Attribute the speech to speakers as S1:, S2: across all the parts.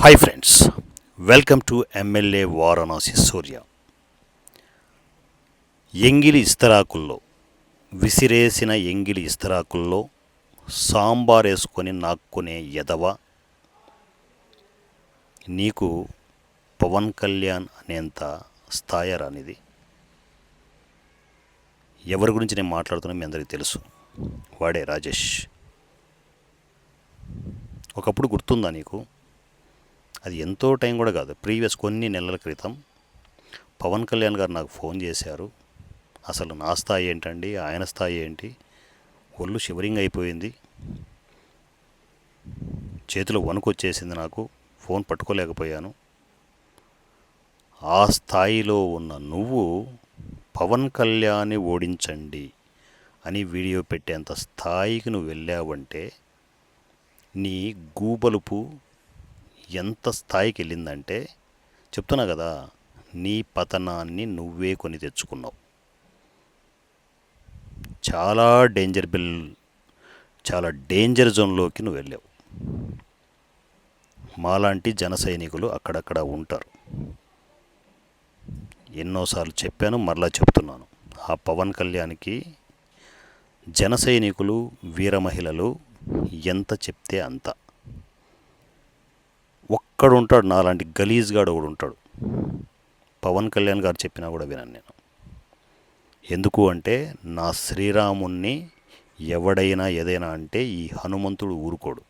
S1: Hi friends welcome to MLA Varanasi Surya ఎంగిలి ఇస్తరాకుల్లో విసిరేసిన ఎంగిలి ఇస్తరాకుల్లో సాంబార్ వేసుకొని నాక్కునే ఎదవ నీకు పవన్ కళ్యాణ్ అనేంత స్థాయి రానిది. ఎవరి గురించి నేను మాట్లాడుతున్నా మీ అందరికీ తెలుసు. వాడే రాజేష్. ఒకప్పుడు గుర్తుందా నీకు? అది ఎంతో టైం కూడా కాదు. ప్రీవియస్ కొన్ని నెలల క్రితం పవన్ కళ్యాణ్ గారు నాకు ఫోన్ చేశారు. అసలు నా స్థాయి ఏంటండి? ఆయన స్థాయి ఏంటి? ఒళ్ళు షివరింగ్ అయిపోయింది. చేతిలో వణుకు వచ్చేసింది నాకు. ఫోన్ పట్టుకోలేకపోయాను. ఆ స్థాయిలో ఉన్న నువ్వు పవన్ కళ్యాణ్ని ఓడించండి అని వీడియో పెట్టేంత స్థాయికి నువ్వు వెళ్ళావంటే నీ గూబలుపు ఎంత స్థాయికి వెళ్ళిందంటే చెప్తున్నా కదా నీ పతనాన్ని నువ్వే కొని తెచ్చుకున్నావు. చాలా డేంజర్ బిల్ చాలా డేంజర్ జోన్లోకి నువ్వు వెళ్ళావు. మాలాంటి జన సైనికులు అక్కడక్కడ ఉంటారు. ఎన్నోసార్లు చెప్పాను మరలా చెప్తున్నాను. ఆ పవన్ కళ్యాణ్కి జన సైనికులు వీర మహిళలు ఎంత చెప్తే అంత. ఒక్కడు ఉంటాడు నాలాంటి గలీజ్గాడు ఒకడు ఉంటాడు పవన్ కళ్యాణ్ గారు చెప్పినా కూడా వినను నేను. ఎందుకు అంటే నా శ్రీరాముణ్ణి ఎవడైనా ఏదైనా అంటే ఈ హనుమంతుడు ఊరుకోడు.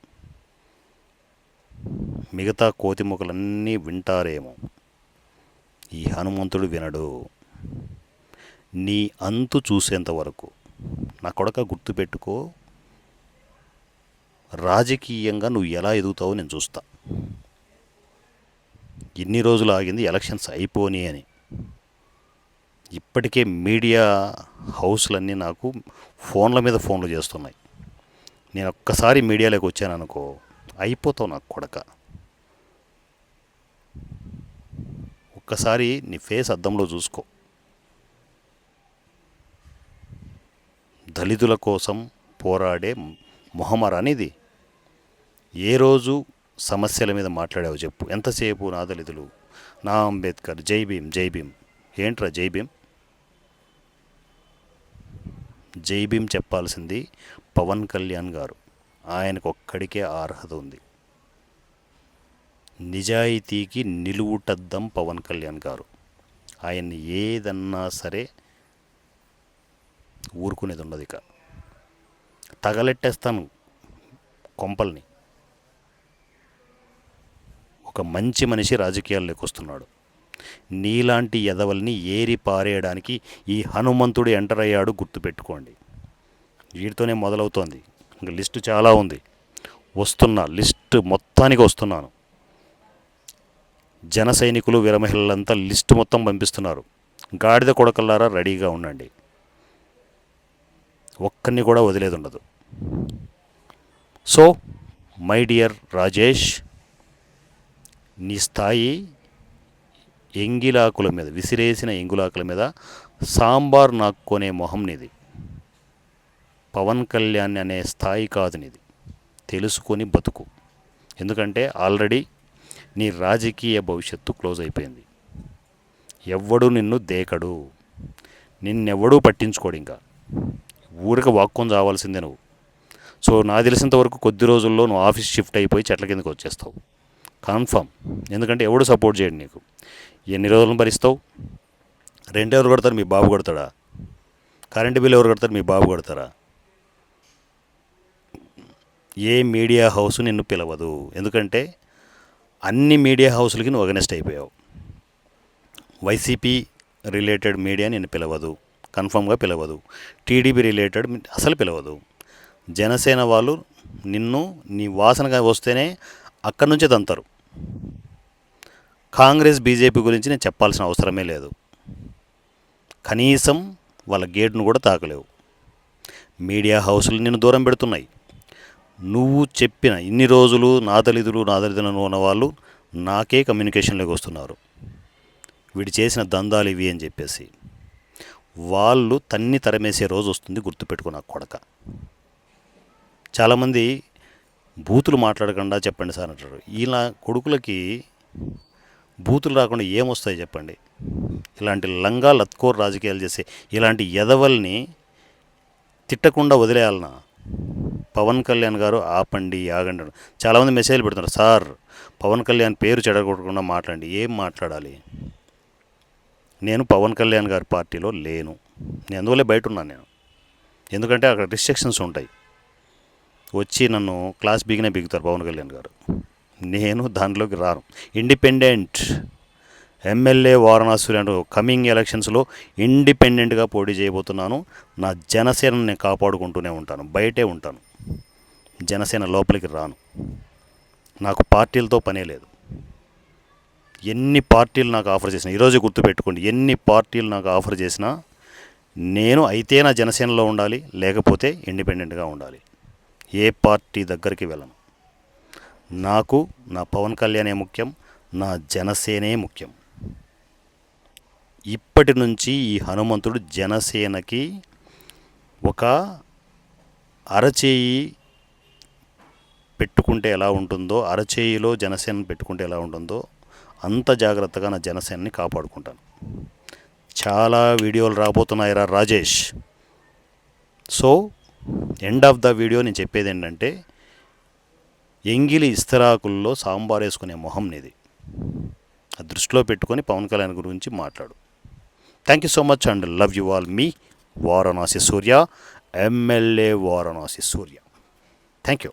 S1: మిగతా కోతిముఖలన్నీ వింటారేమో. ఈ హనుమంతుడు వినడు. నీ అంతు చూసేంత వరకు నా కొడక గుర్తుపెట్టుకో. రాజకీయంగా నువ్వు ఎలా ఎదుగుతావో నేను చూస్తా. ఇన్ని రోజులు ఆగింది ఎలక్షన్స్ అయిపోని అని. ఇప్పటికే మీడియా హౌస్లన్నీ నాకు ఫోన్ల మీద ఫోన్లు చేస్తున్నాయి. నేను ఒక్కసారి మీడియాలోకి వచ్చాను అనుకో అయిపోతావు నాకు కొడక. ఒక్కసారి నీ ఫేస్ అద్దంలో చూసుకో. దళితుల కోసం పోరాడే మొహమర్ అనేది ఏ రోజు సమస్యల మీద మాట్లాడావు చెప్పు. ఎంతసేపు నా దళితులు నా అంబేద్కర్ జై భీమ్ జై భీమ్. ఏంట్రా జై భీమ్? జై భీమ్ చెప్పాల్సింది పవన్ కళ్యాణ్ గారు. ఆయనకు ఒక్కడికే అర్హత ఉంది. నిజాయితీకి నిలువుటద్దం పవన్ కళ్యాణ్ గారు. ఆయన్ని ఏదన్నా సరే ఊరుకునేది ఉండదు ఇక తగలెట్టేస్తాను కొంపల్ని. ఒక మంచి మనిషి రాజకీయాల్లోకి వస్తున్నాడు. నీలాంటి ఎదవల్ని ఏరి పారేయడానికి ఈ హనుమంతుడు ఎంటర్ అయ్యాడు గుర్తుపెట్టుకోండి. వీటితోనే మొదలవుతోంది. ఇంకా లిస్టు చాలా ఉంది. వస్తున్నా లిస్ట్ మొత్తానికి వస్తున్నాను. జన సైనికులు విరమహిళలంతా లిస్టు మొత్తం పంపిస్తున్నారు. గాడిద కొడకల్లారా రెడీగా ఉండండి. ఒక్కరిని కూడా వదిలేదు ఉండదు సో మై డియర్ రాజేష్ నీ స్థాయి ఎంగిలాకుల మీద విసిరేసిన ఎంగులాకుల మీద సాంబార్ నాక్కునే మొహం నీది. పవన్ కళ్యాణ్ అనే స్థాయి కాదు నీది. తెలుసుకొని బతుకు. ఎందుకంటే ఆల్రెడీ నీ రాజకీయ భవిష్యత్తు క్లోజ్ అయిపోయింది. ఎవ్వడు నిన్ను దేకడు. నిన్నెవడూ పట్టించుకోడు ఇంకా. ఊరికి వాక్కొని రావాల్సిందే నువ్వు. సో నాకు తెలిసినంత వరకు కొద్ది రోజుల్లో నువ్వు ఆఫీస్ షిఫ్ట్ అయిపోయి చెట్ల కిందకి వచ్చేస్తావు. కన్ఫామ్ ఎందుకంటే ఎవడు సపోర్ట్ చేయడు నీకు. ఎన్ని రోజులను భరిస్తావు? రెంట్ ఎవరు కొడతారు మీ బాబు కొడతాడా? కరెంటు బిల్ ఎవరు కడతారు మీ బాబు కొడతారా? ఏ మీడియా హౌస్ నిన్ను పిలవదు. ఎందుకంటే అన్ని మీడియా హౌస్లకి నువ్వు అగనెస్ట్ అయిపోయావు. వైసీపీ రిలేటెడ్ మీడియా నిన్ను పిలవదు. కన్ఫామ్గా పిలవదు. టీడీపీ రిలేటెడ్ అసలు పిలవదు. జనసేన వాళ్ళు నిన్ను నీ వాసనగా వస్తేనే అక్కడి నుంచే తంతారు కాంగ్రెస్ బీజేపీ గురించి నేను చెప్పాల్సిన అవసరమే లేదు. కనీసం వాళ్ళ గేట్ను కూడా తాకలేవు. మీడియా హౌసులు నిన్ను దూరం పెడుతున్నాయి. నువ్వు చెప్పిన ఇన్ని రోజులు నా దళితులు నా దళితులను ఉన్న వాళ్ళు నాకే కమ్యూనికేషన్లోకి వస్తున్నారు. వీడు చేసిన దందాలు ఇవి అని చెప్పేసి. వాళ్ళు తన్ని తరమేసే రోజు వస్తుంది గుర్తుపెట్టుకున్న కొడక. చాలామంది బూతులు మాట్లాడకుండా చెప్పండి సార్ అంటారు. ఇలా కొడుకులకి బూతులు రాకుండా ఏమొస్తాయి చెప్పండి? ఇలాంటి లంగా లత్కోర్ రాజకీయాలు చేసే ఇలాంటి ఎదవల్ని తిట్టకుండా వదిలేయాలనా? పవన్ కళ్యాణ్ గారు ఆపండి ఆగండి చాలామంది మెసేజ్లు పెడుతున్నారు. సార్ పవన్ కళ్యాణ్ పేరు చెడగొట్టకుండా మాట్లాడండి. ఏం మాట్లాడాలి? నేను పవన్ కళ్యాణ్ గారి పార్టీలో లేను. నేను అందువల్లే బయట ఉన్నాను నేను. ఎందుకంటే అక్కడ రిస్ట్రిక్షన్స్ ఉంటాయి. వచ్చి నన్ను క్లాస్ బిగినే బిగుతారు పవన్ కళ్యాణ్ గారు. నేను దానిలోకి రాను. Independent MLA Varanasi and coming ఎలక్షన్స్లో ఇండిపెండెంట్గా పోటీ చేయబోతున్నాను. నా జనసేనని నేను కాపాడుకుంటూనే ఉంటాను. బయటే ఉంటాను. జనసేన లోపలికి రాను. నాకు పార్టీలతో పనే లేదు. ఎన్ని పార్టీలు నాకు ఆఫర్ చేసినా ఈరోజు గుర్తుపెట్టుకోండి ఎన్ని పార్టీలు నాకు ఆఫర్ చేసినా నేను అయితే నా జనసేనలో ఉండాలి లేకపోతే ఇండిపెండెంట్గా ఉండాలి. ఏ పార్టీ దగ్గరికి వెళ్ళను. నాకు నా పవన్ కళ్యాణే ముఖ్యం నా జనసేనే ముఖ్యం. ఇప్పటి నుంచి ఈ హనుమంతుడు జనసేనకి ఒక అరచేయి పెట్టుకుంటే ఎలా ఉంటుందో అరచేయిలో జనసేన పెట్టుకుంటే ఎలా ఉంటుందో అంత జాగ్రత్తగా నా జనసేనని కాపాడుకుంటాను. చాలా వీడియోలు రాబోతున్నాయిరా Rajesh. So end of the video నేను చెప్పేది ఏంటంటే ఎంగిలి ఇస్తరాకుల్లో సాంబార్ వేసుకునే మొహం నీది. ఆ దృష్టిలో పెట్టుకొని పవన్ కళ్యాణ్ గురించి మాట్లాడు. Thank you so much and love you all me Varanasi Surya MLA Varanasi Surya. Thank you